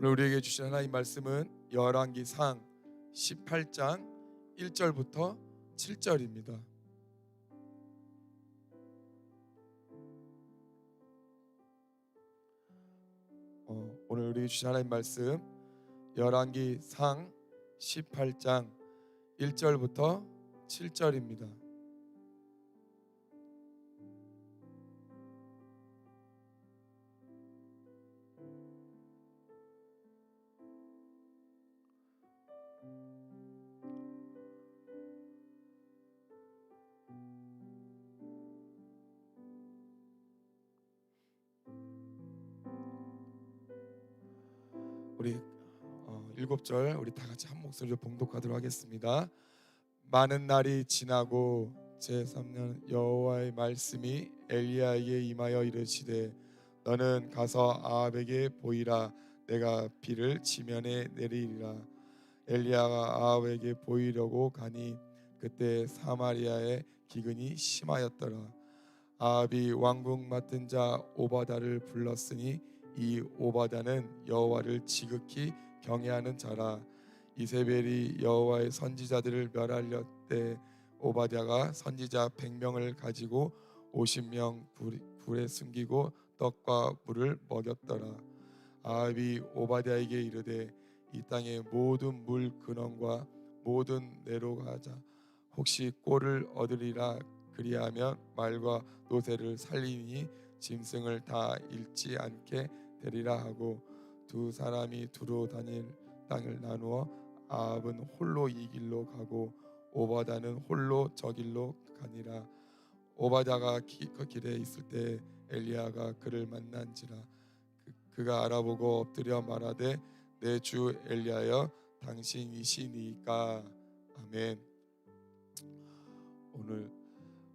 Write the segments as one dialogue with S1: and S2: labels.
S1: 오늘 우리에게 주신 하나님 말씀은 열왕기상 18장 1절부터 7절입니다. 어, 오늘 우리에게 주신 하나님 말씀 열왕기상 18장 1절부터 7절입니다. 우리 어, 일곱 절 우리 다 같이 한 목소리로 봉독하도록 하겠습니다. 많은 날이 지나고 제 3년 여호와의 말씀이 엘리야에게 임하여 이르시되 너는 가서 아합에게 보이라. 내가 비를 지면에 내리리라. 엘리야가 아합에게 보이려고 가니 그때 사마리아의 기근이 심하였더라. 아합이 왕궁 맡은 자 오바다를 불렀으니 이 오바다는 여호와를 지극히 경외하는 자라. 이세벨이 여호와의 선지자들을 멸하려 때 오바댜가 선지자 100명을 가지고 50명 굴에 숨기고 떡과 물을 먹였더라. 아합이 오바댜에게 이르되 이 땅의 모든 물 근원과 모든 내로 가자. 혹시 꼴을 얻으리라 그리하면 말과 노새를 살리니 짐승을 다 잃지 않게 되리라 하고 두 사람이 두루 다닐 땅을 나누어 아합은 홀로 이 길로 가고 오바다는 홀로 저 길로 가니라. 오바다가 기- 그 길에 있을 때 엘리야가 그를 만난지라. 그, 그가 알아보고 엎드려 말하되 내 주 엘리야여 당신이시니까. 아멘. 오늘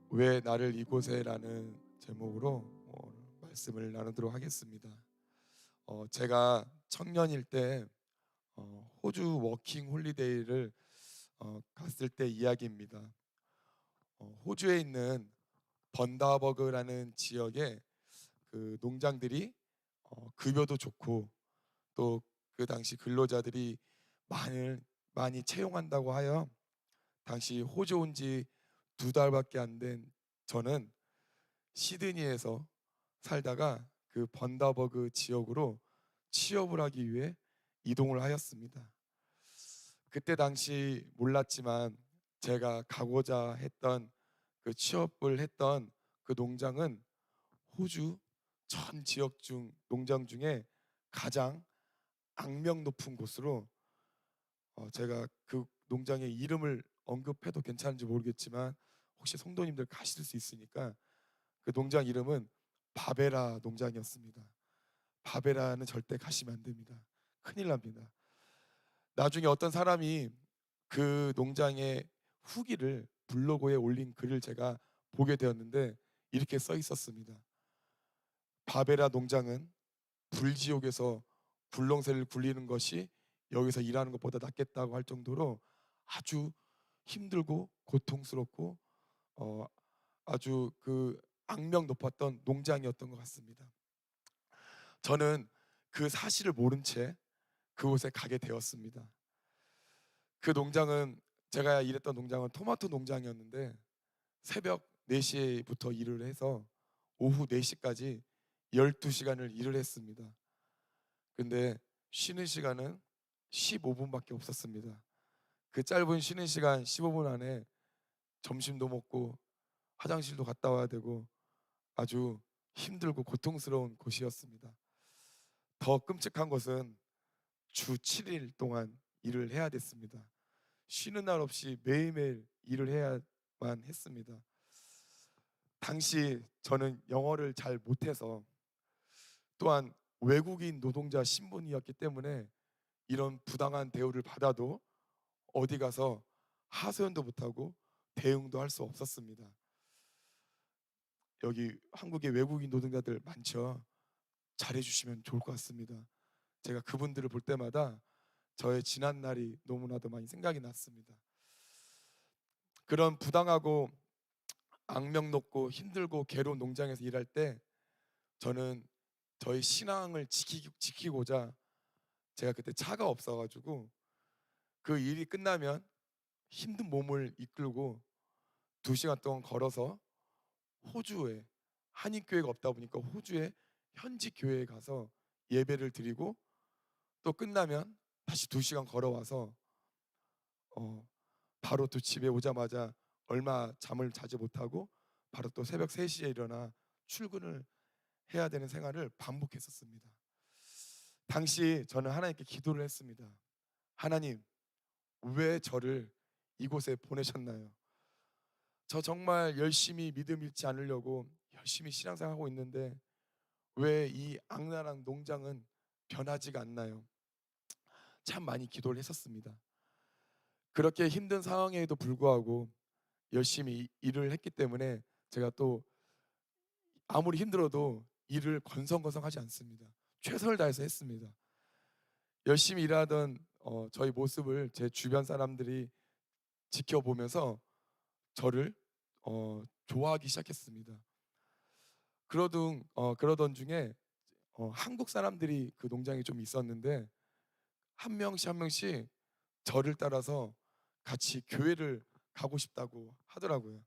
S1: 왜 나를 이곳에라는 제목으로 오늘 말씀을 나누도록 하겠습니다. 어, 제가 청년일 때 어, 호주 워킹 홀리데이를 어, 갔을 때 이야기입니다. 어, 호주에 있는 번다버그라는 지역에 그 농장들이 어, 급여도 좋고 또 그 당시 근로자들이 많이 많이 채용한다고 하여 당시 호주 온 지 두 달밖에 안 된 저는 시드니에서 살다가 그 번다버그 지역으로 취업을 하기 위해 이동을 하였습니다. 그때 당시 몰랐지만 제가 가고자 했던 그 취업을 했던 그 농장은 호주 전 지역 중 농장 중에 가장 악명 높은 곳으로 어, 제가 그 농장의 이름을 언급해도 괜찮은지 모르겠지만 혹시 성도님들 가실 수 있으니까 그 농장 이름은 바베라 농장이었습니다. 바베라는 절대 가시면 안 됩니다. 큰일 납니다. 나중에 어떤 사람이 그 농장의 후기를 블로그에 올린 글을 제가 보게 되었는데 이렇게 써 있었습니다. 바베라 농장은 불지옥에서 굴렁쇠를 굴리는 것이 여기서 일하는 것보다 낫겠다고 할 정도로 아주 힘들고 고통스럽고 어, 아주 그 악명 높았던 농장이었던 것 같습니다. 저는 그 사실을 모른 채 그곳에 가게 되었습니다. 그 농장은 제가 일했던 농장은 토마토 농장이었는데 새벽 4시부터 일을 해서 오후 4시까지 12시간을 일을 했습니다. 근데 쉬는 시간은 15분밖에 없었습니다. 그 짧은 쉬는 시간 15분 안에 점심도 먹고 화장실도 갔다 와야 되고 아주 힘들고 고통스러운 곳이었습니다. 더 끔찍한 것은 주 7일 동안 일을 해야 됐습니다. 쉬는 날 없이 매일매일 일을 해야만 했습니다. 당시 저는 영어를 잘 못해서 또한 외국인 노동자 신분이었기 때문에 이런 부당한 대우를 받아도 어디 가서 하소연도 못하고 대응도 할 수 없었습니다. 여기 한국의 외국인 노동자들 많죠. 잘해주시면 좋을 것 같습니다. 제가 그분들을 볼 때마다 저의 지난 날이 너무나도 많이 생각이 났습니다. 그런 부당하고 악명 높고 힘들고 괴로운 농장에서 일할 때 저는 저희 신앙을 지키, 지키고자 제가 그때 차가 없어가지고 그 일이 끝나면 힘든 몸을 이끌고 두 시간 동안 걸어서 호주에 한인 교회가 없다 보니까 호주에 현지 교회에 가서 예배를 드리고 또 끝나면 다시 두 시간 걸어와서 어, 바로 또 집에 오자마자 얼마 잠을 자지 못하고 바로 또 새벽 3시에 일어나 출근을 해야 되는 생활을 반복했었습니다. 당시 저는 하나님께 기도를 했습니다. 하나님, 왜 저를 이곳에 보내셨나요? 저 정말 열심히 믿음 잃지 않으려고 열심히 신앙생활하고 있는데 왜 이 악랄한 농장은 변하지가 않나요? 참 많이 기도를 했었습니다. 그렇게 힘든 상황에도 불구하고 열심히 일을 했기 때문에 제가 또 아무리 힘들어도 일을 건성건성하지 않습니다. 최선을 다해서 했습니다. 열심히 일하던 어, 저희 모습을 제 주변 사람들이 지켜보면서 저를 어, 좋아하기 시작했습니다. 그러던 어, 그러던 중에 어, 한국 사람들이 그 농장에 좀 있었는데 한 명씩 한 명씩 저를 따라서 같이 교회를 가고 싶다고 하더라고요.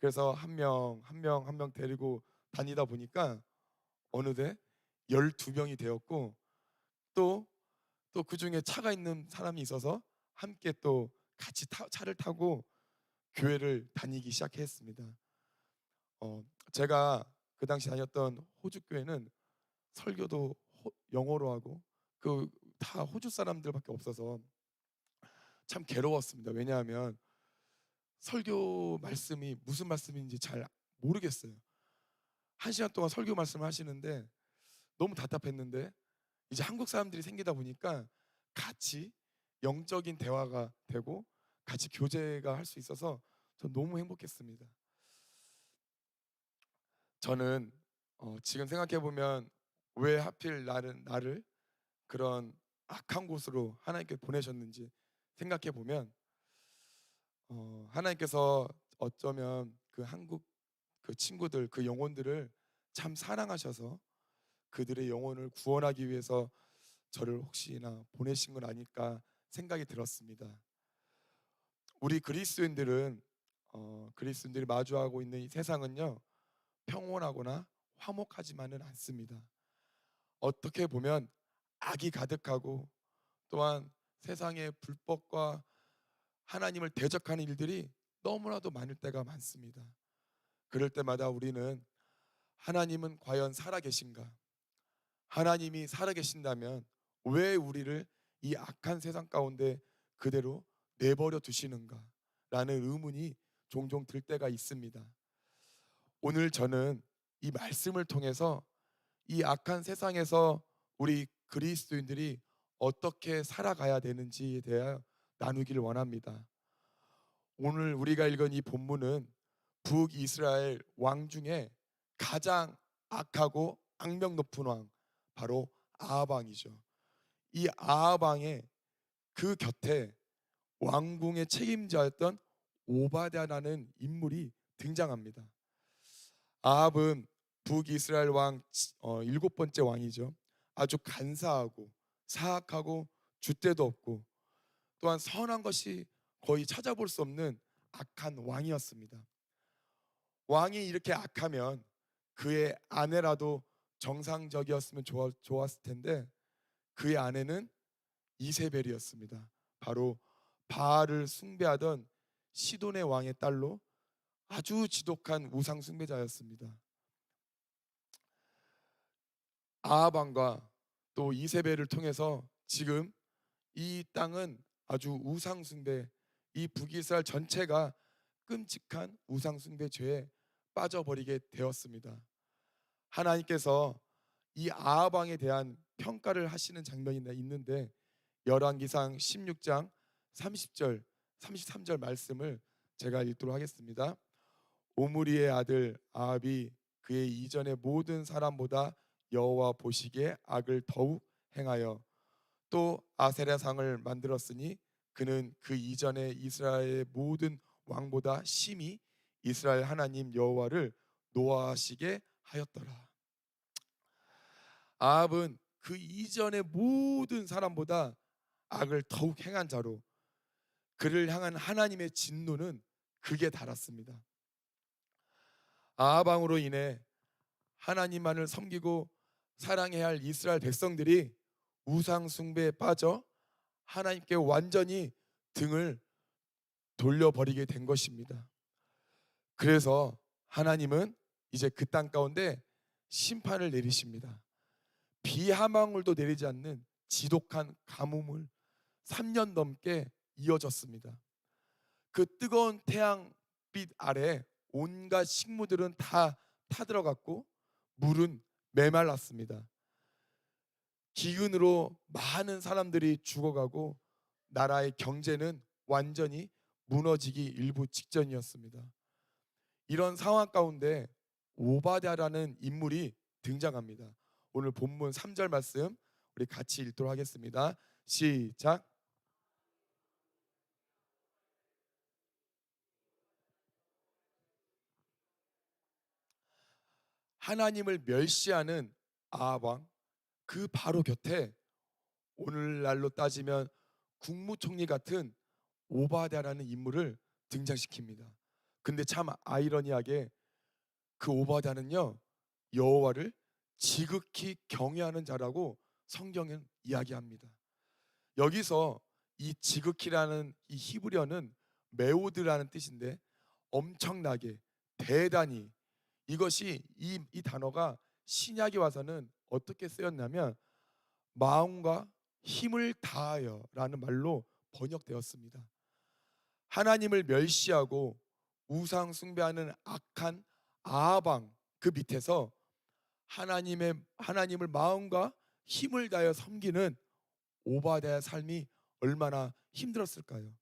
S1: 그래서 한 명 한 명 한 명 데리고 다니다 보니까 어느새 12명이 되었고 또 또 그 중에 차가 있는 사람이 있어서 함께 또 같이 타, 차를 타고 교회를 다니기 시작했습니다. 어, 제가 그 당시 다녔던 호주 교회는 설교도 호- 영어로 하고 그 다 호주 사람들밖에 없어서 참 괴로웠습니다. 왜냐하면 설교 말씀이 무슨 말씀인지 잘 모르겠어요. 한 시간 동안 설교 말씀을 하시는데 너무 답답했는데 이제 한국 사람들이 생기다 보니까 같이 영적인 대화가 되고 같이 교제가 할 수 있어서 전 너무 행복했습니다. 저는 어, 지금 생각해 보면 왜 하필 나를 나를 그런 악한 곳으로 하나님께 보내셨는지 생각해 보면 어, 하나님께서 어쩌면 그 한국 그 친구들 그 영혼들을 참 사랑하셔서 그들의 영혼을 구원하기 위해서 저를 혹시나 보내신 건 아닐까 생각이 들었습니다. 우리 그리스도인들은 어, 그리스도인들이 마주하고 있는 이 세상은요 평온하거나 화목하지만은 않습니다. 어떻게 보면 악이 가득하고 또한 세상의 불법과 하나님을 대적하는 일들이 너무나도 많을 때가 많습니다. 그럴 때마다 우리는 하나님은 과연 살아계신가? 하나님이 살아계신다면 왜 우리를 이 악한 세상 가운데 그대로 내버려 두시는가? 라는 의문이 종종 들 때가 있습니다. 오늘 저는 이 말씀을 통해서 이 악한 세상에서 우리 그리스도인들이 어떻게 살아가야 되는지에 대하여 나누기를 원합니다. 오늘 우리가 읽은 이 본문은 북이스라엘 왕 중에 가장 악하고 악명 높은 왕 바로 아합 왕이죠. 이 아합 왕의 그 곁에 왕궁의 책임자였던 오바댜라는 인물이 등장합니다. 아합은 북이스라엘 왕 어, 일곱 번째 왕이죠. 아주 간사하고 사악하고 줏대도 없고 또한 선한 것이 거의 찾아볼 수 없는 악한 왕이었습니다. 왕이 이렇게 악하면 그의 아내라도 정상적이었으면 좋아, 좋았을 텐데 그의 아내는 이세벨이었습니다. 바로 바알을 숭배하던 시돈의 왕의 딸로 아주 지독한 우상 숭배자였습니다. 아하방과 또 이세벨을 통해서 지금 이 땅은 아주 우상 숭배 이 북이스라엘 전체가 끔찍한 우상 숭배 죄에 빠져버리게 되었습니다. 하나님께서 이 아하방에 대한 평가를 하시는 장면이 있는데 열왕기상 16장 30절 33절 말씀을 제가 읽도록 하겠습니다. 오므리의 아들 아합이 그의 이전의 모든 사람보다 여호와 보시기에 악을 더욱 행하여 또 아세라 상을 만들었으니 그는 그 이전에 이스라엘의 모든 왕보다 심히 이스라엘 하나님 여호와를 노아하시게 하였더라. 아합은 그 이전의 모든 사람보다 악을 더욱 행한 자로 그를 향한 하나님의 진노는 극에 달았습니다. 아방으로 인해 하나님만을 섬기고 사랑해야 할 이스라엘 백성들이 우상 숭배에 빠져 하나님께 완전히 등을 돌려버리게 된 것입니다. 그래서 하나님은 이제 그 땅 가운데 심판을 내리십니다. 비 한 방울도 내리지 않는 지독한 가뭄을 3년 넘게 이어졌습니다. 그 뜨거운 태양빛 아래 온갖 식물들은 다 타들어갔고 물은 메말랐습니다. 기근으로 많은 사람들이 죽어가고 나라의 경제는 완전히 무너지기 일부 직전이었습니다. 이런 상황 가운데 오바댜라는 인물이 등장합니다. 오늘 본문 3절 말씀 우리 같이 읽도록 하겠습니다. 시작. 하나님을 멸시하는 아합 그 바로 곁에 오늘날로 따지면 국무총리 같은 오바댜라는 인물을 등장시킵니다. 근데 참 아이러니하게 그 오바댜는요 여호와를 지극히 경외하는 자라고 성경은 이야기합니다. 여기서 이 지극히라는 이 히브리어는 메오드라는 뜻인데 엄청나게 대단히 이것이 이, 이 단어가 신약에 와서는 어떻게 쓰였냐면 마음과 힘을 다하여라는 말로 번역되었습니다. 하나님을 멸시하고 우상 숭배하는 악한 아방 그 밑에서 하나님의 하나님을 마음과 힘을 다하여 섬기는 오바댜의 삶이 얼마나 힘들었을까요?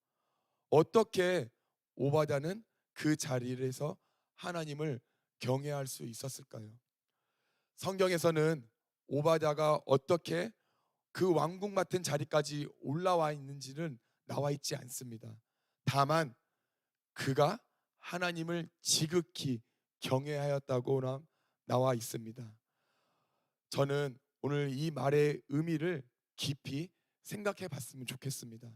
S1: 어떻게 오바댜는 그 자리에서 하나님을 경외할 수 있었을까요? 성경에서는 오바댜가 어떻게 그 왕궁 맡은 자리까지 올라와 있는지는 나와 있지 않습니다. 다만 그가 하나님을 지극히 경외하였다고 나와 있습니다. 저는 오늘 이 말의 의미를 깊이 생각해 봤으면 좋겠습니다.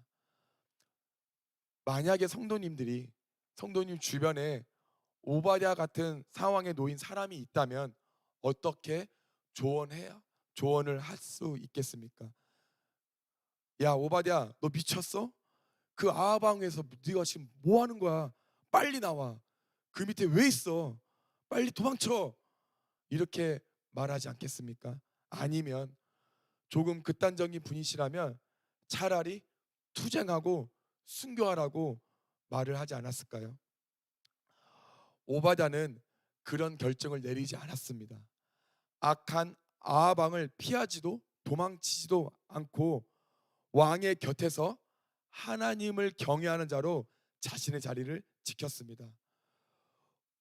S1: 만약에 성도님들이 성도님 주변에 오바댜 같은 상황에 놓인 사람이 있다면 어떻게 조언해야 조언을 할 수 있겠습니까? 야 오바댜 너 미쳤어? 그 아방에서 네가 지금 뭐 하는 거야? 빨리 나와. 그 밑에 왜 있어? 빨리 도망쳐. 이렇게 말하지 않겠습니까? 아니면 조금 극단적인 분이시라면 차라리 투쟁하고 순교하라고 말을 하지 않았을까요? 오바다는 그런 결정을 내리지 않았습니다. 악한 아합왕을 피하지도 도망치지도 않고 왕의 곁에서 하나님을 경외하는 자로 자신의 자리를 지켰습니다.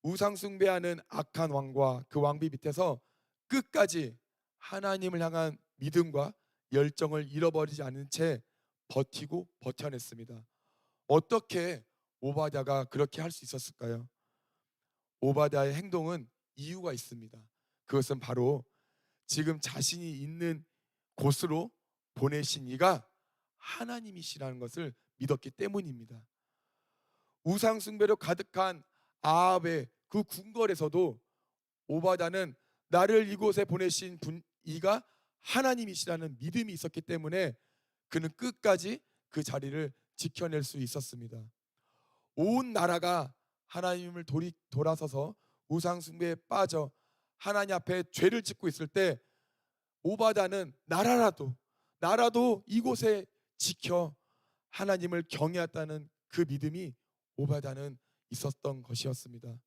S1: 우상 숭배하는 악한 왕과 그 왕비 밑에서 끝까지 하나님을 향한 믿음과 열정을 잃어버리지 않은 채 버티고 버텨냈습니다. 어떻게 오바댜가 그렇게 할 수 있었을까요? 오바댜의 행동은 이유가 있습니다. 그것은 바로 지금 자신이 있는 곳으로 보내신 이가 하나님이시라는 것을 믿었기 때문입니다. 우상 숭배로 가득한 아합의 그 궁궐에서도 오바다는 나를 이곳에 보내신 분 이가 하나님이시라는 믿음이 있었기 때문에 그는 끝까지 그 자리를 지켜낼 수 있었습니다. 온 나라가 하나님을 돌이, 돌아서서 우상 숭배에 빠져 하나님 앞에 죄를 짓고 있을 때 오바다는 나라라도 나라도 이곳에 지켜 하나님을 경외했다는 그 믿음이 오바다는 있었던 것이었습니다.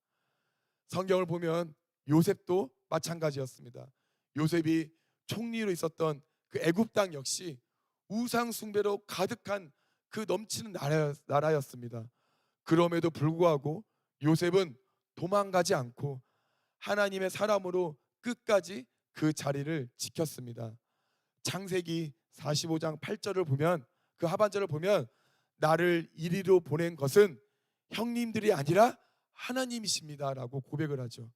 S1: 성경을 보면 요셉도 마찬가지였습니다. 요셉이 총리로 있었던 그 애굽 땅 역시 우상 숭배로 가득한 그 넘치는 나라였 습니다. 그럼에도 불구하고 요셉은 도망가지 않고 하나님의 사람으로 끝까지 그 자리를 지켰습니다. 창세기 45장 8절을 보면 그 하반절을 보면 나를 이리로 보낸 것은 형님들이 아니라 하나님이십니다라고 고백을 하죠.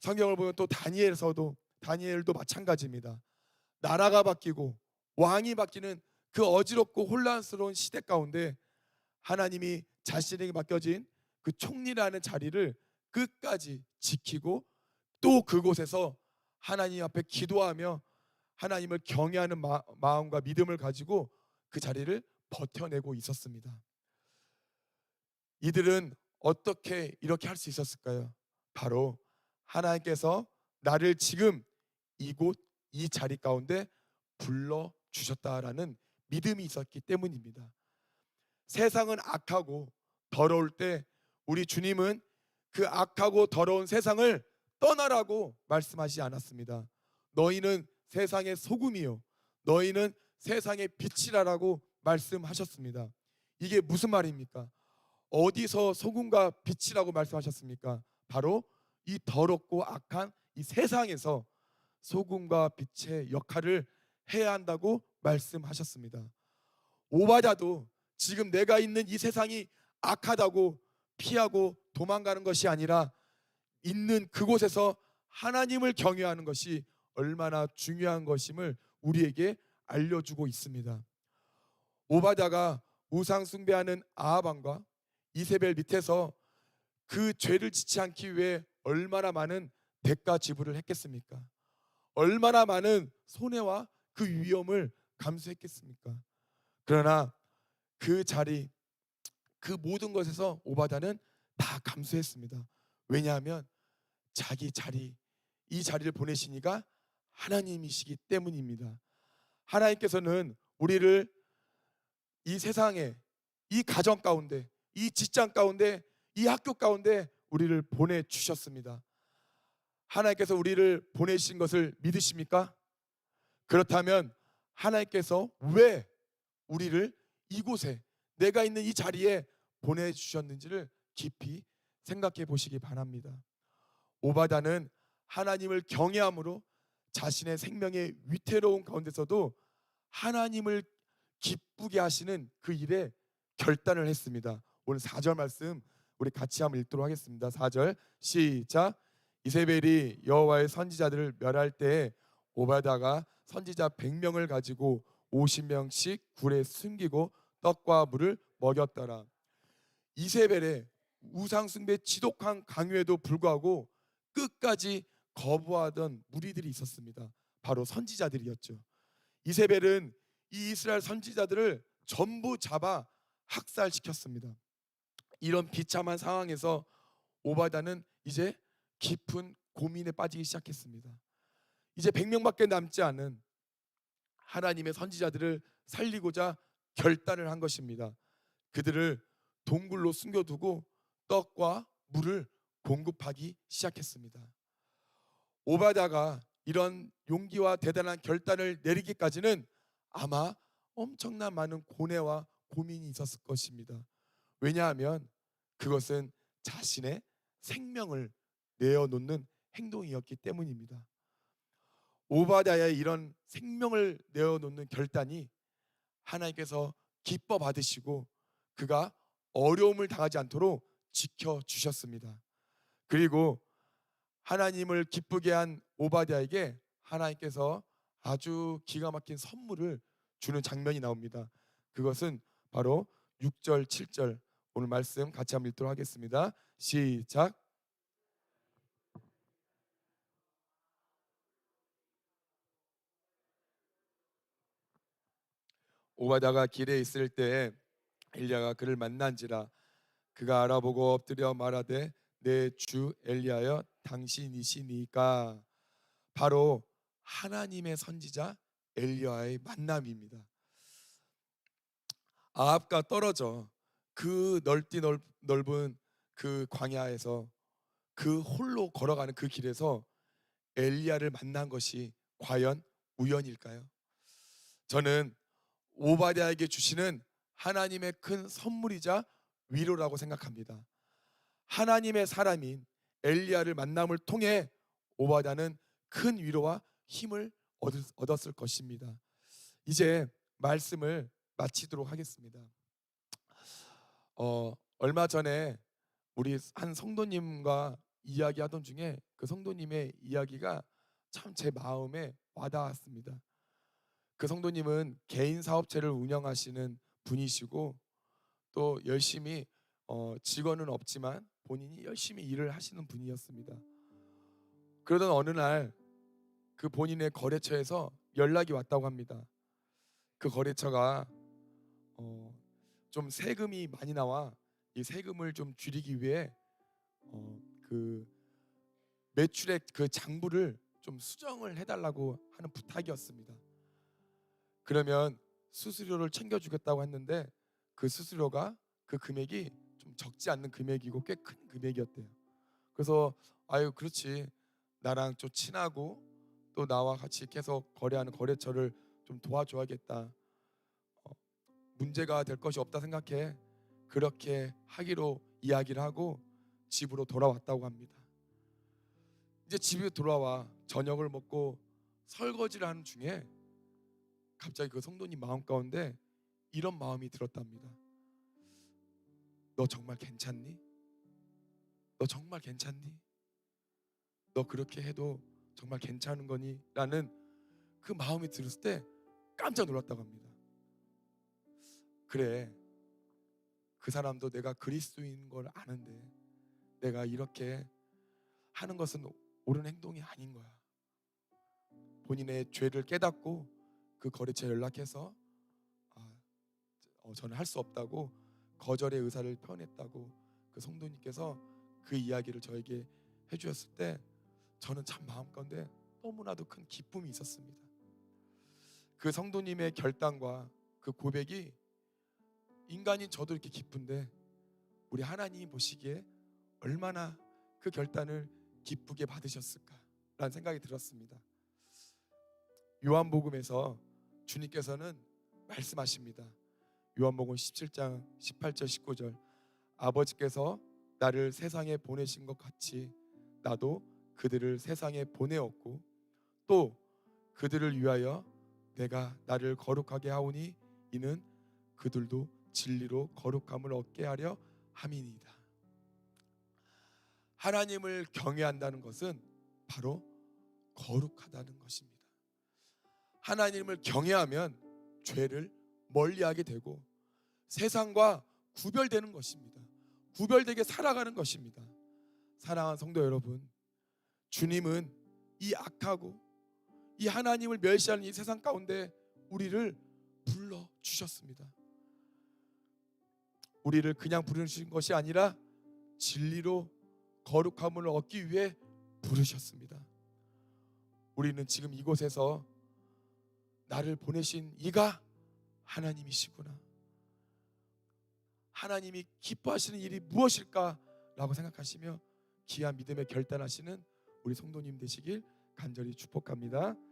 S1: 성경을 보면 또 다니엘서도 다니엘도 마찬가지입니다. 나라가 바뀌고 왕이 바뀌는 그 어지럽고 혼란스러운 시대 가운데 하나님이 자신에게 맡겨진 그 총리라는 자리를 끝까지 지키고 또 그곳에서 하나님 앞에 기도하며 하나님을 경외하는 마, 마음과 믿음을 가지고 그 자리를 버텨내고 있었습니다. 이들은 어떻게 이렇게 할 수 있었을까요? 바로 하나님께서 나를 지금 이곳 이 자리 가운데 불러 주셨다라는 믿음이 있었기 때문입니다. 세상은 악하고 더러울 때 우리 주님은 그 악하고 더러운 세상을 떠나라고 말씀하지 않았습니다. 너희는 세상의 소금이요. 너희는 세상의 빛이라라고 말씀하셨습니다. 이게 무슨 말입니까? 어디서 소금과 빛이라고 말씀하셨습니까? 바로 이 더럽고 악한 이 세상에서 소금과 빛의 역할을 해야 한다고 말씀하셨습니다. 오바다도 지금 내가 있는 이 세상이 악하다고 피하고 도망가는 것이 아니라 있는 그곳에서 하나님을 경외하는 것이 얼마나 중요한 것임을 우리에게 알려주고 있습니다. 오바다가 우상 숭배하는 아하방과 이세벨 밑에서 그 죄를 짓지 않기 위해 얼마나 많은 대가 지불을 했겠습니까? 얼마나 많은 손해와 그 위험을 감수했겠습니까? 그러나 그 자리, 그 모든 것에서 오바다는 다 감수했습니다. 왜냐하면 자기 자리, 이 자리를 보내시니가 하나님이시기 때문입니다. 하나님께서는 우리를 이 세상에, 이 가정 가운데, 이 직장 가운데, 이 학교 가운데 우리를 보내 주셨습니다. 하나님께서 우리를 보내신 것을 믿으십니까? 그렇다면 하나님께서 왜 우리를 이곳에 내가 있는 이 자리에 보내 주셨는지를 깊이 생각해 보시기 바랍니다. 오바다는 하나님을 경외함으로 자신의 생명의 위태로운 가운데서도 하나님을 기쁘게 하시는 그 일에 결단을 했습니다. 오늘 4절 말씀 우리 같이 한번 읽도록 하겠습니다. 4절 시작. 이세벨이 여호와의 선지자들을 멸할 때 오바다가 선지자 100명을 가지고 50명씩 굴에 숨기고 떡과 물을 먹였더라. 이세벨의 우상 숭배 지독한 강요에도 불구하고 끝까지 거부하던 무리들이 있었습니다. 바로 선지자들이었죠. 이세벨은 이 이스라엘 선지자들을 전부 잡아 학살시켰습니다. 이런 비참한 상황에서 오바다는 이제 깊은 고민에 빠지기 시작했습니다. 이제 100명밖에 남지 않은 하나님의 선지자들을 살리고자 결단을 한 것입니다. 그들을 동굴로 숨겨두고 떡과 물을 공급하기 시작했습니다. 오바다가 이런 용기와 대단한 결단을 내리기까지는 아마 엄청난 많은 고뇌와 고민이 있었을 것입니다. 왜냐하면 그것은 자신의 생명을 내어놓는 행동이었기 때문입니다. 오바다의 이런 생명을 내어놓는 결단이 하나님께서 기뻐 받으시고 그가 어려움을 당하지 않도록 지켜 주셨습니다. 그리고 하나님을 기쁘게 한 오바디아에게 하나님께서 아주 기가 막힌 선물을 주는 장면이 나옵니다. 그것은 바로 6절, 7절 오늘 말씀 같이 한번 읽도록 하겠습니다. 시작. 오바다가 길에 있을 때 엘리야가 그를 만난지라 그가 알아보고 엎드려 말하되 내 주 엘리야여 당신이시니까 바로 하나님의 선지자 엘리야의 만남입니다. 아합과 떨어져 그 넓디 넓, 넓은 그 광야에서 그 홀로 걸어가는 그 길에서 엘리야를 만난 것이 과연 우연일까요? 저는 오바댜에게 주시는 하나님의 큰 선물이자 위로라고 생각합니다. 하나님의 사람인 엘리야를 만남을 통해 오바댜는 큰 위로와 힘을 얻었을 것입니다. 이제 말씀을 마치도록 하겠습니다. 어, 얼마 전에 우리 한 성도님과 이야기하던 중에 그 성도님의 이야기가 참 제 마음에 와닿았습니다. 그 성도님은 개인 사업체를 운영하시는 분이시고 또 열심히 어, 직원은 없지만 본인이 열심히 일을 하시는 분이었습니다. 그러던 어느 날 그 본인의 거래처에서 연락이 왔다고 합니다. 그 거래처가 어, 좀 세금이 많이 나와 이 세금을 좀 줄이기 위해 어, 그 매출의 그 장부를 좀 수정을 해달라고 하는 부탁이었습니다. 그러면 수수료를 챙겨주겠다고 했는데 그 수수료가 그 금액이 좀 적지 않는 금액이고 꽤 큰 금액이었대요. 그래서 아유 그렇지 나랑 좀 친하고 또 나와 같이 계속 거래하는 거래처를 좀 도와줘야겠다. 어, 문제가 될 것이 없다 생각해 그렇게 하기로 이야기를 하고 집으로 돌아왔다고 합니다. 이제 집에 돌아와 저녁을 먹고 설거지를 하는 중에 갑자기 그 성도님 마음 가운데 이런 마음이 들었답니다. 너 정말 괜찮니? 너 정말 괜찮니? 너 그렇게 해도 정말 괜찮은 거니? 라는 그 마음이 들었을 때 깜짝 놀랐다고 합니다. 그래. 그 사람도 내가 그리스도인 걸 아는데 내가 이렇게 하는 것은 옳은 행동이 아닌 거야. 본인의 죄를 깨닫고 그 거래처에 연락해서 아, 어, 저는 할 수 없다고 거절의 의사를 표현했다고 그 성도님께서 그 이야기를 저에게 해주셨을 때 저는 참 마음 가운데 너무나도 큰 기쁨이 있었습니다. 그 성도님의 결단과 그 고백이 인간인 저도 이렇게 기쁜데 우리 하나님이 보시기에 얼마나 그 결단을 기쁘게 받으셨을까라는 생각이 들었습니다. 요한복음에서 주님께서는 말씀하십니다. 요한복음 17장 18절 19절 아버지께서 나를 세상에 보내신 것 같이 나도 그들을 세상에 보내었고 또 그들을 위하여 내가 나를 거룩하게 하오니 이는 그들도 진리로 거룩함을 얻게 하려 함이니이다. 하나님을 경외한다는 것은 바로 거룩하다는 것입니다. 하나님을 경외하면 죄를 멀리하게 되고 세상과 구별되는 것입니다. 구별되게 살아가는 것입니다. 사랑하는 성도 여러분, 주님은 이 악하고 이 하나님을 멸시하는 이 세상 가운데 우리를 불러 주셨습니다. 우리를 그냥 부르신 것이 아니라 진리로 거룩함을 얻기 위해 부르셨습니다. 우리는 지금 이곳에서 나를 보내신 이가 하나님이시구나. 하나님이 기뻐하시는 일이 무엇일까라고 생각하시며 귀한 믿음에 결단하시는 우리 성도님 되시길 간절히 축복합니다.